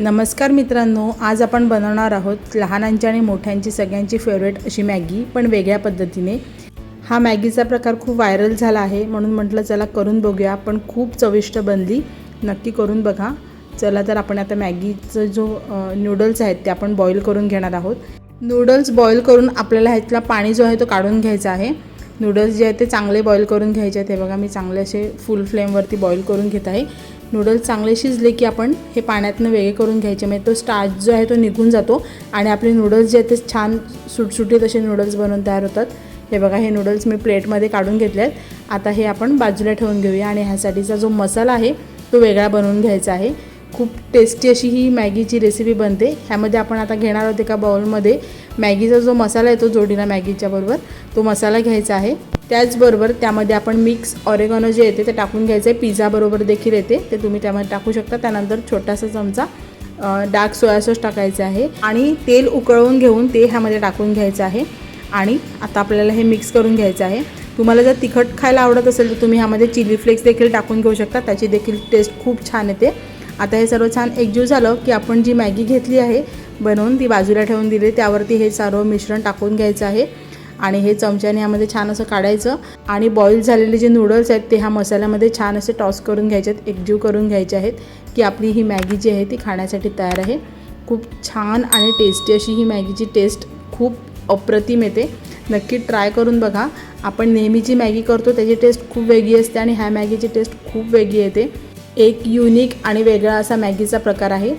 नमस्कार मित्रांनो आज आपण बनवणार आहोत लहानांची आणि मोठ्यांची सगळ्यांची फेवरेट अशी मॅगी पण वेगळ्या पद्धतीने. हा मॅगीचा प्रकार खूप व्हायरल झाला आहे म्हणून म्हटलं चला करून बघूया पण खूप चविष्ट बनली. नक्की करून बघा. चला तर आपण आता मॅगीचं जो नूडल्स आहेत ते आपण बॉईल करून घेणार आहोत. नूडल्स बॉईल करून आपल्याला ह्यातला पाणी जो आहे तो काढून घ्यायचा आहे. नूडल्स जे आहेत ते चांगले बॉईल करून घ्यायचे आहेत. हे बघा मी चांगले असे फुल फ्लेमवरती बॉईल करून घेत आहे. नूडल्स चांगले शिजले की आपण हे पाण्यातनं वेगळे करून घ्यायचे. म्हणजे तो स्टार्च जो आहे तो निघून जातो आणि आपले नूडल्स जे आहेत ते छान सुटसुटीत असे नूडल्स बनवून तयार होतात. हे बघा हे नूडल्स मी प्लेटमध्ये काढून घेतले आहेत. आता हे आपण बाजूला ठेवून घेऊया आणि ह्यासाठीचा जो मसाला आहे तो वेगळा बनवून घ्यायचा आहे. खूप टेस्टी अशी ही मॅगीची रेसिपी बनते. ह्यामध्ये आपण आता घेणार आहोत एका बाउलमध्ये मॅगीचा जो मसाला येतो जोडीला मॅगीच्या बरोबर तो मसाला घ्यायचा आहे. त्याचबरोबर त्यामध्ये आपण मिक्स ऑरेगॉनो जे येते ते टाकून घ्यायचं आहे पिझ्झाबरोबर देखील येते. ते तुम्ही त्यामध्ये टाकू शकता. त्यानंतर छोटासा चमचा डार्क सोया सॉस टाकायचं आहे. आणि तेल उकळवून घेऊन ते ह्यामध्ये टाकून घ्यायचं आहे. आणि आता आपल्याला हे मिक्स करून घ्यायचं आहे. तुम्हाला जर तिखट खायला आवडत असेल तर तुम्ही ह्यामध्ये चिली फ्लेक्स देखील टाकून घेऊ शकता. त्याची देखील टेस्ट खूप छान येते. आता हे सर्व छान एकजीव झालं की आपण जी मॅगी घेतली आहे बनवून ती बाजूला ठेवून दिली. त्यावरती हे सर्व मिश्रण टाकून घ्यायचं आहे. आणि हे चमच्याने यामध्ये छान असं काढायचं. आणि बॉईल झालेले जे नूडल्स आहेत ते ह्या मसाल्यामध्ये छान असे टॉस करून घ्यायचे आहेत एकजीव करून घ्यायचे आहेत की आपली ही मॅगी जी आहे ती खाण्यासाठी तयार आहे. खूप छान आणि टेस्टी अशी ही मॅगीची टेस्ट खूप अप्रतिम येते. नक्की ट्राय करून बघा. आपण नेहमीची मॅगी करतो त्याची टेस्ट खूप वेगळी असते आणि ह्या मॅगीची टेस्ट खूप वेगळी येते. एक युनिक आणि वेगळा असा मॅगीचा प्रकार आहे.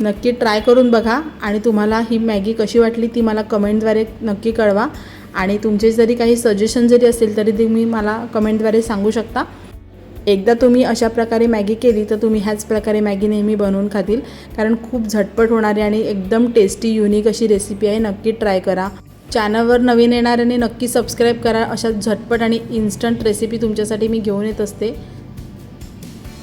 नक्की ट्राय करून बघा आणि तुम्हाला ही मॅगी कशी वाटली ती मला कमेंटद्वारे नक्की कळवा. आणि तुमचे जरी काही सजेशन जरी असेल तरी तुम्ही मला कमेंटद्वारे सांगू शकता. एकदा तुम्ही अशा प्रकारे मॅगी केली तर तुम्ही ह्याच प्रकारे मॅगी नेहमी बनवून खातील. कारण खूप झटपट होणारी आणि एकदम टेस्टी युनिक अशी रेसिपी आहे. नक्की ट्राय करा. चॅनलवर नवीन येणाऱ्याने नक्की सबस्क्राईब करा. अशा झटपट आणि इन्स्टंट रेसिपी तुमच्यासाठी मी घेऊन येत असते.